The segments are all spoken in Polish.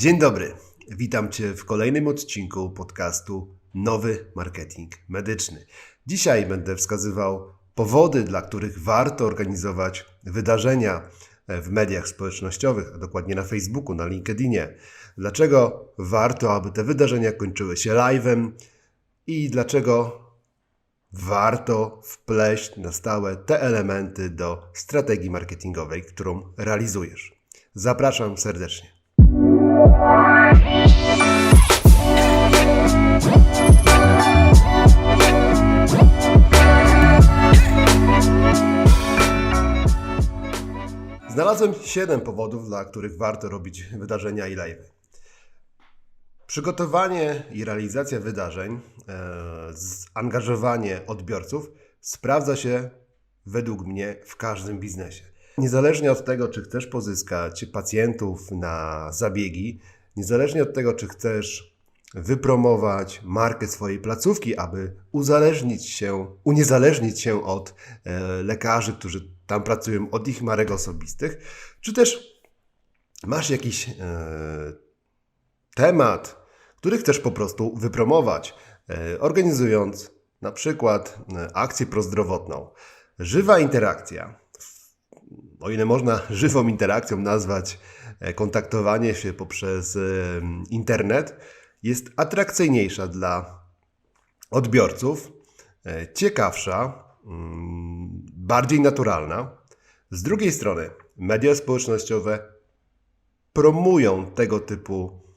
Dzień dobry. Witam Cię w kolejnym odcinku podcastu Nowy Marketing Medyczny. Dzisiaj będę wskazywał powody, dla których warto organizować wydarzenia w mediach społecznościowych, a dokładnie na Facebooku, na LinkedInie. Dlaczego warto, aby te wydarzenia kończyły się live'em i dlaczego warto wpleść na stałe te elementy do strategii marketingowej, którą realizujesz. Zapraszam serdecznie. Znalazłem 7 powodów, dla których warto robić wydarzenia i live. Przygotowanie i realizacja wydarzeń, e, zaangażowanie odbiorców sprawdza się według mnie w każdym biznesie. Niezależnie od tego, czy chcesz pozyskać pacjentów na zabiegi, niezależnie od tego, czy chcesz wypromować markę swojej placówki, aby uzależnić się, uniezależnić się od e, lekarzy, którzy tam pracują, od ich marek osobistych, czy też masz jakiś e, temat, który chcesz po prostu wypromować, e, organizując na przykład e, akcję prozdrowotną. Żywa interakcja, o ile można żywą interakcją nazwać e, kontaktowanie się poprzez e, internet, jest atrakcyjniejsza dla odbiorców, e, ciekawsza, mm, bardziej naturalna. Z drugiej strony, media społecznościowe promują tego typu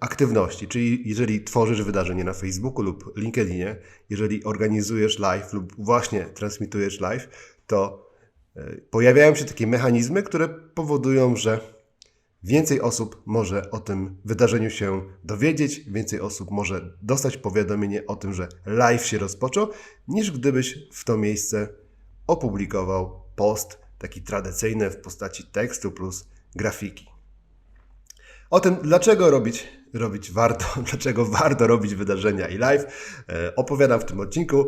aktywności, czyli jeżeli tworzysz wydarzenie na Facebooku lub LinkedInie, jeżeli organizujesz live lub właśnie transmitujesz live, to pojawiają się takie mechanizmy, które powodują, że więcej osób może o tym wydarzeniu się dowiedzieć, więcej osób może dostać powiadomienie o tym, że live się rozpoczął, niż gdybyś w to miejsce opublikował post taki tradycyjny w postaci tekstu plus grafiki. O tym, dlaczego robić, robić warto, dlaczego warto robić wydarzenia i live, e, opowiadam w tym odcinku.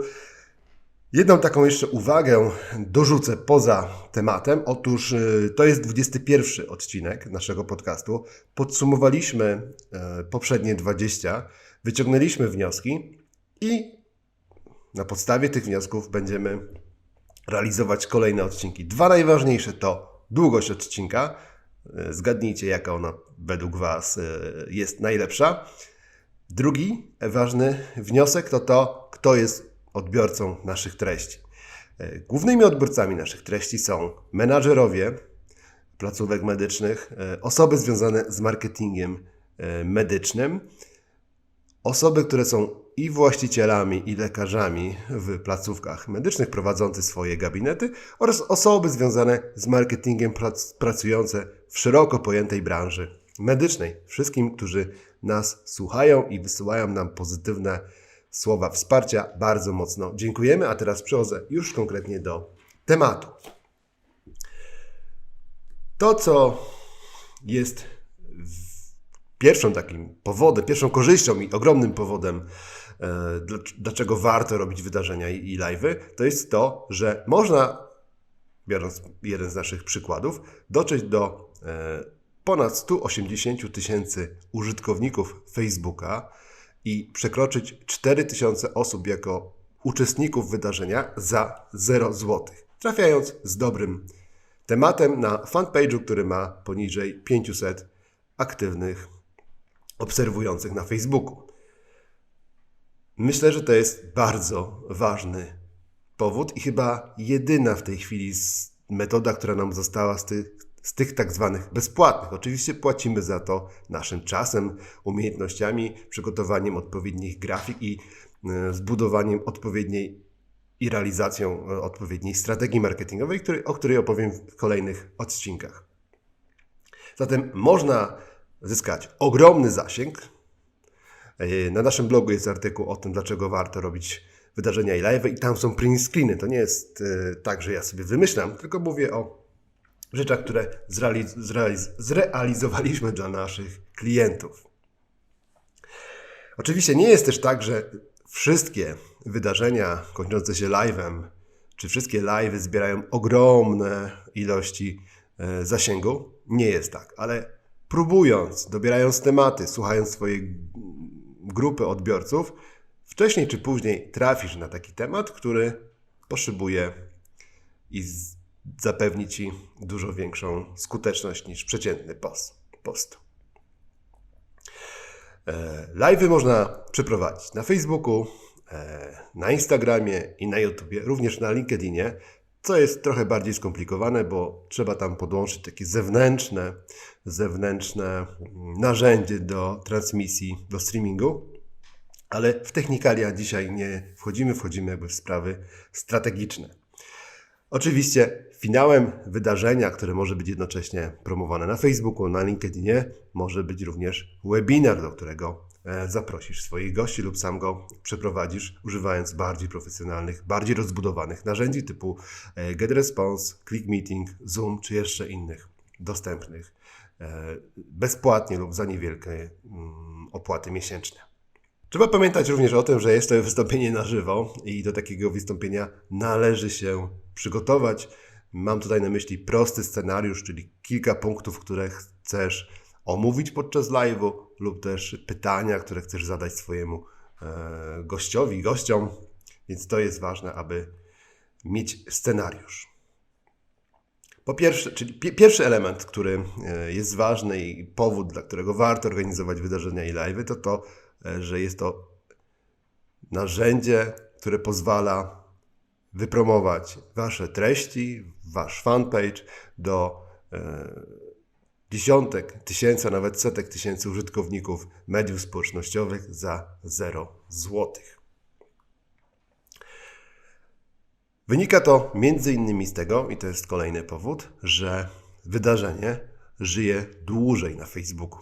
Jedną taką jeszcze uwagę dorzucę poza tematem. Otóż y, to jest 21 odcinek naszego podcastu. Podsumowaliśmy e, poprzednie 20, wyciągnęliśmy wnioski i na podstawie tych wniosków będziemy realizować kolejne odcinki. Dwa najważniejsze to długość odcinka. E, zgadnijcie, jaka ona według Was e, jest najlepsza. Drugi ważny wniosek to to, kto jest odbiorcą naszych treści. E, głównymi odbiorcami naszych treści są menadżerowie placówek medycznych, e, osoby związane z marketingiem e, medycznym, osoby, które są i właścicielami, i lekarzami w placówkach medycznych prowadzące swoje gabinety oraz osoby związane z marketingiem pracujące w szeroko pojętej branży medycznej. Wszystkim, którzy nas słuchają i wysyłają nam pozytywne słowa wsparcia. Bardzo mocno dziękujemy, a teraz przechodzę już konkretnie do tematu. To, co jest pierwszą takim powodem, pierwszą korzyścią i ogromnym powodem, e, dlaczego warto robić wydarzenia i live'y, to jest to, że można, biorąc jeden z naszych przykładów, dotrzeć do e, ponad 180 tysięcy użytkowników Facebooka, i przekroczyć 4000 osób jako uczestników wydarzenia za 0 zł, trafiając z dobrym tematem na fanpage'u, który ma poniżej 500 aktywnych obserwujących na Facebooku. Myślę, że to jest bardzo ważny powód i chyba jedyna w tej chwili metoda, która nam została z tych z tych tak zwanych bezpłatnych. Oczywiście płacimy za to naszym czasem, umiejętnościami, przygotowaniem odpowiednich grafik i e, zbudowaniem odpowiedniej i realizacją e, odpowiedniej strategii marketingowej, o której opowiem w kolejnych odcinkach. Zatem można zyskać ogromny zasięg. E, na naszym blogu jest artykuł o tym, dlaczego warto robić wydarzenia i live i tam są print screeny. To nie jest tak, że ja sobie wymyślam, tylko mówię o rzeczach, które zrealiz zrealiz zrealizowaliśmy dla naszych klientów. Oczywiście nie jest też tak, że wszystkie wydarzenia kończące się live'em, czy wszystkie live'y zbierają ogromne ilości e, zasięgu. Nie jest tak, ale próbując, dobierając tematy, słuchając swojej grupy odbiorców, wcześniej czy później trafisz na taki temat, który potrzebuje i zapewni Ci dużo większą skuteczność niż przeciętny post. post. E, Live'y można przeprowadzić na Facebooku, e, na Instagramie i na YouTubie, również na LinkedInie, co jest trochę bardziej skomplikowane, bo trzeba tam podłączyć takie zewnętrzne, zewnętrzne mm, narzędzie do transmisji, do streamingu. Ale w technikalia dzisiaj nie wchodzimy, wchodzimy jakby w sprawy strategiczne. Oczywiście finałem wydarzenia, które może być jednocześnie promowane na Facebooku, na LinkedInie, może być również webinar, do którego e, zaprosisz swoich gości lub sam go przeprowadzisz, używając bardziej profesjonalnych, bardziej rozbudowanych narzędzi typu e, GetResponse, ClickMeeting, Zoom czy jeszcze innych dostępnych e, bezpłatnie lub za niewielkie mm, opłaty miesięczne. Trzeba pamiętać również o tym, że jest to wystąpienie na żywo i do takiego wystąpienia należy się przygotować. Mam tutaj na myśli prosty scenariusz, czyli kilka punktów, które chcesz omówić podczas live'u lub też pytania, które chcesz zadać swojemu e, gościowi, gościom. Więc to jest ważne, aby mieć scenariusz. Po pierwsze, czyli pi- pierwszy element, który e, jest ważny i powód, dla którego warto organizować wydarzenia i live'y, to to, e, że jest to narzędzie, które pozwala wypromować Wasze treści, Wasz fanpage do e, dziesiątek tysięcy, a nawet setek tysięcy użytkowników mediów społecznościowych za 0 złotych. Wynika to innymi z tego, i to jest kolejny powód, że wydarzenie żyje dłużej na Facebooku.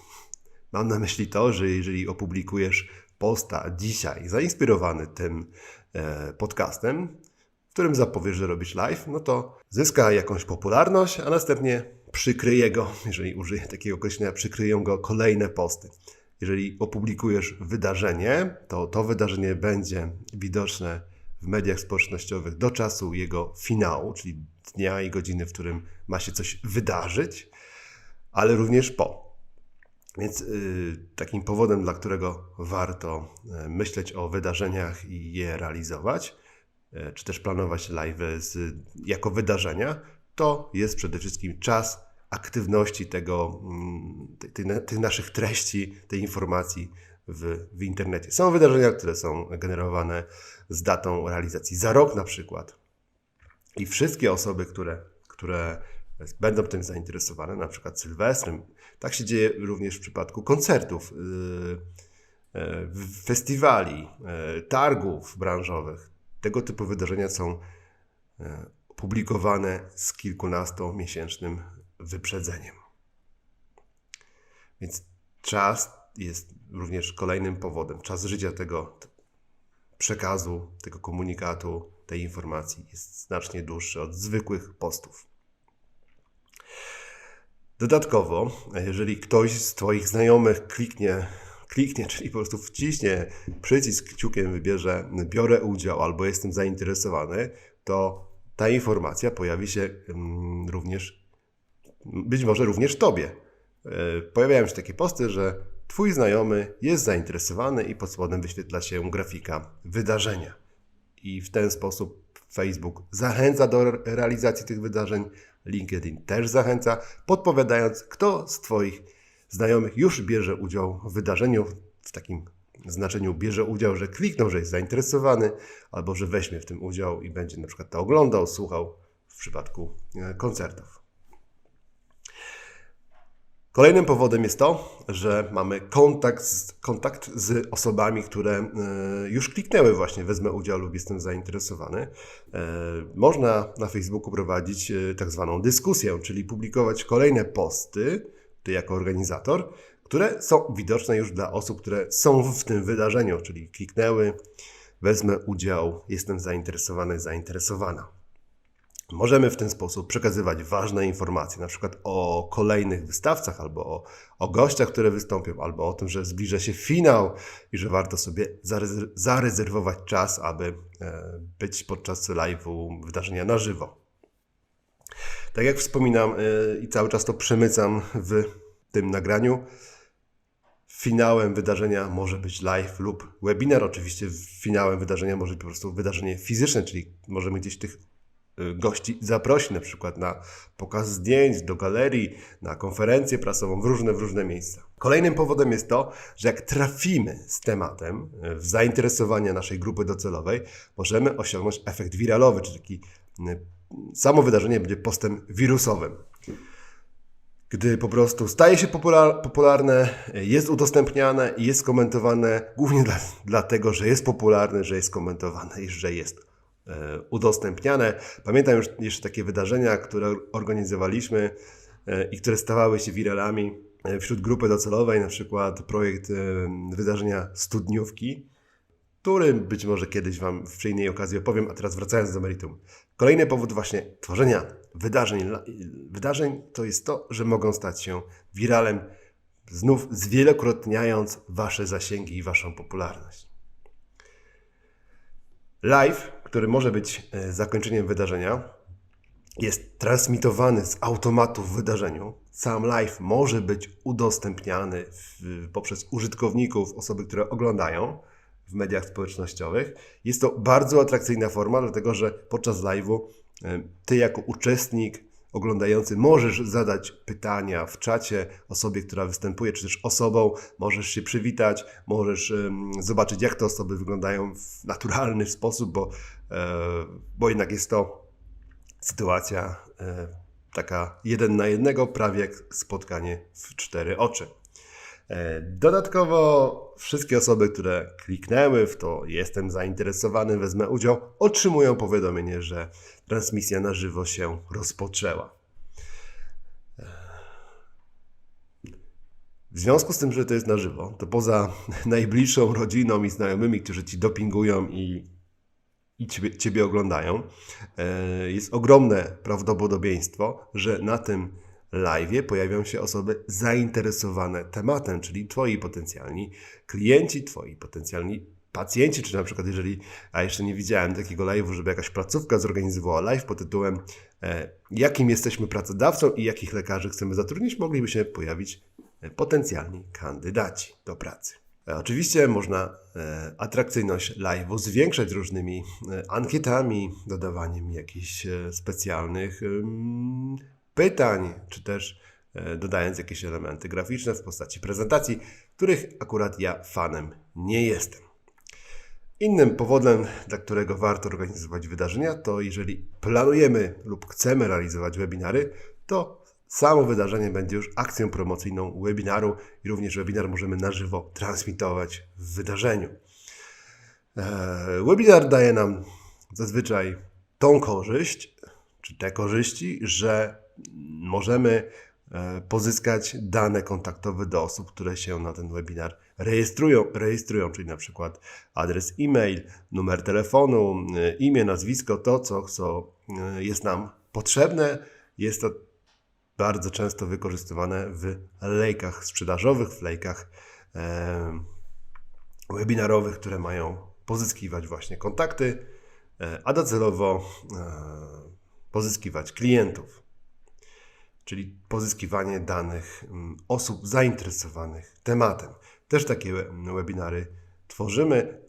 Mam na myśli to, że jeżeli opublikujesz posta dzisiaj zainspirowany tym e, podcastem, którym zapowiesz, że robisz live, no to zyska jakąś popularność, a następnie przykryje go, jeżeli użyję takiego określenia, przykryją go kolejne posty. Jeżeli opublikujesz wydarzenie, to to wydarzenie będzie widoczne w mediach społecznościowych do czasu jego finału, czyli dnia i godziny, w którym ma się coś wydarzyć, ale również po. Więc y, takim powodem, dla którego warto y, myśleć o wydarzeniach i je realizować, czy też planować live z, jako wydarzenia, to jest przede wszystkim czas aktywności tego, mm, tej, tych naszych treści, tej informacji w, w internecie. Są wydarzenia, które są generowane z datą realizacji za rok na przykład. I wszystkie osoby, które, które będą tym zainteresowane, na przykład Sylwestrem, tak się dzieje również w przypadku koncertów, yy, yy, festiwali, yy, targów branżowych. Tego typu wydarzenia są yy, publikowane z kilkunastomiesięcznym wyprzedzeniem. Więc czas jest również kolejnym powodem. Czas życia tego przekazu, tego komunikatu, tej informacji jest znacznie dłuższy od zwykłych postów. Dodatkowo, jeżeli ktoś z Twoich znajomych kliknie, kliknie, czyli po prostu wciśnie przycisk kciukiem, wybierze biorę udział albo jestem zainteresowany, to ta informacja pojawi się mm, również, być może również Tobie. E, Pojawiają się takie posty, że Twój znajomy jest zainteresowany i pod spodem wyświetla się grafika wydarzenia. I w ten sposób Facebook zachęca do re- realizacji tych wydarzeń, LinkedIn też zachęca, podpowiadając, kto z Twoich znajomych już bierze udział w wydarzeniu, w takim znaczeniu bierze udział, że kliknął, że jest zainteresowany, albo że weźmie w tym udział i będzie na przykład to oglądał, słuchał w przypadku e, koncertów. Kolejnym powodem jest to, że mamy kontakt z, kontakt z osobami, które e, już kliknęły właśnie wezmę udział lub jestem zainteresowany. E, Można na Facebooku prowadzić tak zwaną dyskusję, czyli publikować kolejne posty, ty jako organizator, które są widoczne już dla osób, które są w tym wydarzeniu, czyli kliknęły, wezmę udział, jestem zainteresowany, zainteresowana. Możemy w ten sposób przekazywać ważne informacje, na przykład o kolejnych wystawcach, albo o, o gościach, które wystąpią, albo o tym, że zbliża się finał i że warto sobie zarez- zarezerwować czas, aby e, być podczas live'u wydarzenia na żywo. Tak jak wspominam e, i cały czas to przemycam w tym nagraniu. Finałem wydarzenia może być live lub webinar. Oczywiście finałem wydarzenia może być po prostu wydarzenie fizyczne, czyli możemy gdzieś tych y, gości zaprosić na przykład na pokaz zdjęć, do galerii, na konferencję prasową, w różne, w różne miejsca. Kolejnym powodem jest to, że jak trafimy z tematem y, w zainteresowanie naszej grupy docelowej, możemy osiągnąć efekt wiralowy, czyli taki samo wydarzenie będzie postem wirusowym gdy po prostu staje się popular, popularne, jest udostępniane i jest komentowane głównie dla, dlatego, że jest popularne, że jest komentowane i że jest e, udostępniane. Pamiętam już jeszcze takie wydarzenia, które organizowaliśmy e, i które stawały się wiralami e, wśród grupy docelowej, na przykład projekt wydarzenia Studniówki, który być może kiedyś Wam przy innej okazji opowiem, a teraz wracając do meritum. Kolejny powód właśnie tworzenia wydarzeń, wydarzeń to jest to, że mogą stać się wiralem, znów zwielokrotniając Wasze zasięgi i Waszą popularność. Live, który może być e, zakończeniem wydarzenia, jest transmitowany z automatu w wydarzeniu. Sam live może być udostępniany w, poprzez użytkowników, osoby, które oglądają w mediach społecznościowych. Jest to bardzo atrakcyjna forma, dlatego że podczas live'u e, ty jako uczestnik oglądający możesz zadać pytania w czacie osobie, która występuje, czy też osobą, możesz się przywitać, możesz um, zobaczyć, jak te osoby wyglądają w naturalny sposób, bo, e, bo jednak jest to sytuacja e, taka jeden na jednego, prawie jak spotkanie w cztery oczy. E, dodatkowo wszystkie osoby, które kliknęły w to jestem zainteresowany, wezmę udział, otrzymują powiadomienie, że transmisja na żywo się rozpoczęła. E, w związku z tym, że to jest na żywo, to poza najbliższą rodziną i znajomymi, którzy ci dopingują i, i ciebie, ciebie oglądają, e, jest ogromne prawdopodobieństwo, że na tym live pojawią się osoby zainteresowane tematem, czyli Twoi potencjalni klienci, Twoi potencjalni pacjenci, czy na przykład jeżeli, a jeszcze nie widziałem takiego live'u, żeby jakaś placówka zorganizowała live pod tytułem e, jakim jesteśmy pracodawcą i jakich lekarzy chcemy zatrudnić, mogliby się pojawić e, potencjalni kandydaci do pracy. E, oczywiście można e, atrakcyjność live'u zwiększać różnymi e, ankietami, dodawaniem jakichś e, specjalnych pytań, czy też e, dodając jakieś elementy graficzne w postaci prezentacji, których akurat ja fanem nie jestem. Innym powodem, dla którego warto organizować wydarzenia, to jeżeli planujemy lub chcemy realizować webinary, to samo wydarzenie będzie już akcją promocyjną webinaru i również webinar możemy na żywo transmitować w wydarzeniu. E, webinar daje nam zazwyczaj tą korzyść, czy te korzyści, że możemy e, pozyskać dane kontaktowe do osób, które się na ten webinar rejestrują, rejestrują czyli na przykład adres e-mail, numer telefonu, e, imię, nazwisko, to co, co e, jest nam potrzebne. Jest to bardzo często wykorzystywane w lejkach sprzedażowych, w lejkach e, webinarowych, które mają pozyskiwać właśnie kontakty, e, a docelowo e, pozyskiwać klientów czyli pozyskiwanie danych mm, osób zainteresowanych tematem. Też takie webinary tworzymy.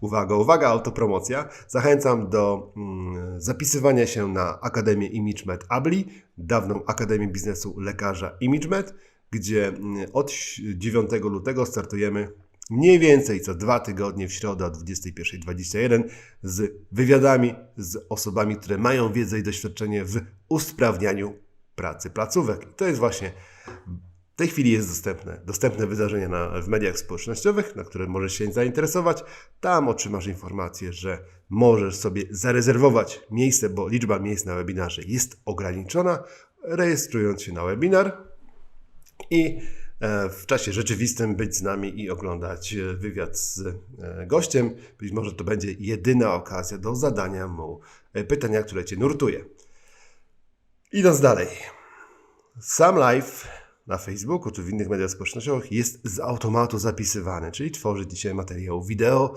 Uwaga, uwaga, autopromocja. Zachęcam do mm, zapisywania się na Akademię ImageMed Abli, dawną Akademię Biznesu Lekarza ImageMed, gdzie mm, od 9 lutego startujemy mniej więcej co dwa tygodnie w środę o 21.21 z wywiadami z osobami, które mają wiedzę i doświadczenie w usprawnianiu pracy placówek. To jest właśnie w tej chwili jest dostępne, dostępne wydarzenie na, w mediach społecznościowych, na które możesz się zainteresować. Tam otrzymasz informację, że możesz sobie zarezerwować miejsce, bo liczba miejsc na webinarze jest ograniczona, rejestrując się na webinar i e, w czasie rzeczywistym być z nami i oglądać e, wywiad z e, gościem. Być może to będzie jedyna okazja do zadania mu pytania, które Cię nurtuje. Idąc dalej. Sam live na Facebooku czy w innych mediach społecznościowych jest z automatu zapisywany, czyli tworzy dzisiaj materiał wideo.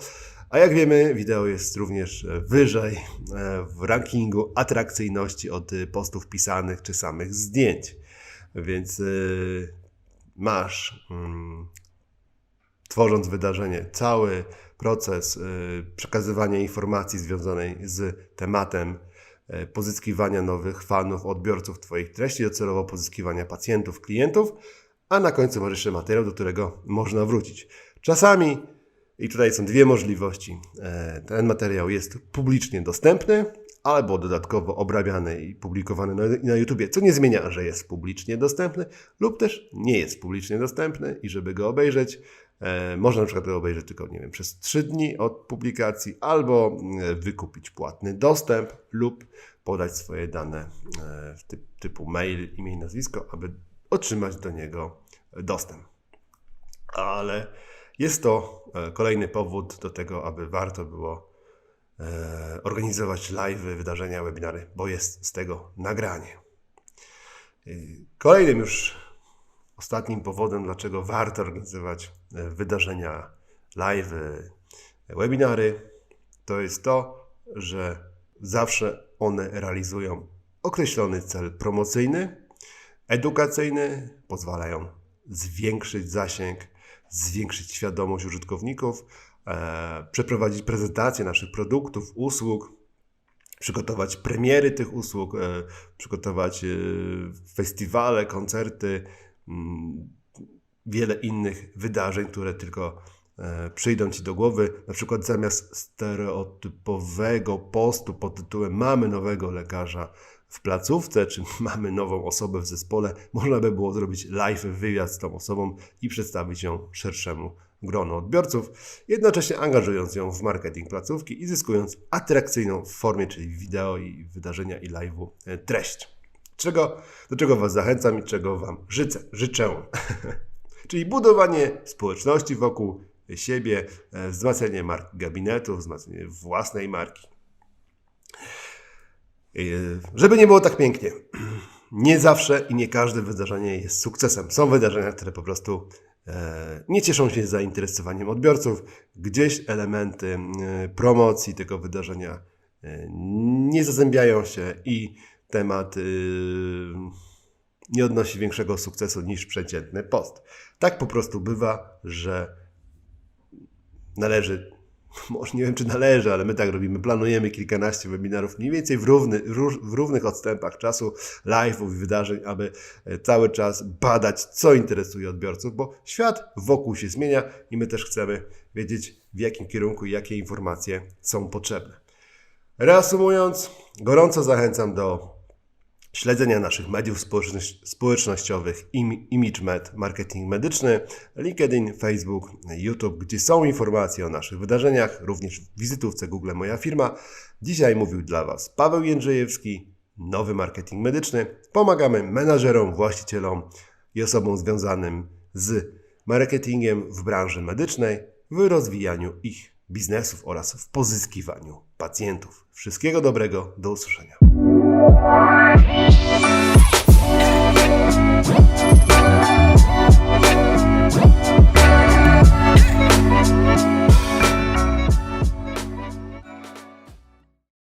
A jak wiemy, wideo jest również wyżej e, w rankingu atrakcyjności od postów pisanych czy samych zdjęć. Więc e, masz, mm, tworząc wydarzenie, cały proces przekazywania informacji związanej z tematem pozyskiwania nowych fanów, odbiorców Twoich treści, docelowo pozyskiwania pacjentów, klientów, a na końcu masz jeszcze materiał, do którego można wrócić. Czasami, i tutaj są dwie możliwości, e, ten materiał jest publicznie dostępny, albo dodatkowo obrabiany i publikowany na, na YouTubie, co nie zmienia, że jest publicznie dostępny, lub też nie jest publicznie dostępny i żeby go obejrzeć, e, można na przykład go obejrzeć tylko, nie wiem, przez 3 dni od publikacji, albo e, wykupić płatny dostęp lub podać swoje dane e, typ, typu mail, imię i nazwisko, aby otrzymać do niego dostęp. Ale jest to e, kolejny powód do tego, aby warto było e, organizować live, wydarzenia, webinary, bo jest z tego nagranie. Kolejnym już ostatnim powodem, dlaczego warto organizować e, wydarzenia, live, webinary, to jest to, że zawsze one realizują określony cel promocyjny, edukacyjny, pozwalają zwiększyć zasięg, zwiększyć świadomość użytkowników, e, przeprowadzić prezentację naszych produktów, usług, przygotować premiery tych usług, e, przygotować e, festiwale, koncerty, wiele innych wydarzeń, które tylko e, przyjdą Ci do głowy. Na przykład zamiast stereotypowego postu pod tytułem Mamy nowego lekarza w placówce, czy mamy nową osobę w zespole, można by było zrobić live wywiad z tą osobą i przedstawić ją szerszemu gronu odbiorców, jednocześnie angażując ją w marketing placówki i zyskując atrakcyjną w formie, czyli wideo i wydarzenia i live'u e, treść. Czego, do czego Was zachęcam i czego Wam życzę. życzę. czyli budowanie społeczności wokół siebie, e, wzmacnianie marki gabinetu, wzmacnianie własnej marki. Yy, Żeby nie było tak pięknie. Nie zawsze i nie każde wydarzenie jest sukcesem. Są wydarzenia, które po prostu e, nie cieszą się zainteresowaniem odbiorców. Gdzieś elementy e, promocji tego wydarzenia e, nie zazębiają się i temat e, nie odnosi większego sukcesu niż przeciętny post. Tak po prostu bywa, że należy, może nie wiem czy należy, ale my tak robimy, planujemy kilkanaście webinarów mniej więcej w, równy, w równych odstępach czasu, live'ów i wydarzeń, aby e, cały czas badać, co interesuje odbiorców, bo świat wokół się zmienia i my też chcemy wiedzieć, w jakim kierunku i jakie informacje są potrzebne. Reasumując, gorąco zachęcam do śledzenia naszych mediów społecznościowych Im- ImageMed, marketing medyczny, LinkedIn, Facebook, YouTube, gdzie są informacje o naszych wydarzeniach, również w wizytówce Google Moja Firma. Dzisiaj mówił dla Was Paweł Jędrzejewski, nowy marketing medyczny. Pomagamy menadżerom, właścicielom i osobom związanym z marketingiem w branży medycznej w rozwijaniu ich biznesów oraz w pozyskiwaniu pacjentów. Wszystkiego dobrego, do usłyszenia. We'll.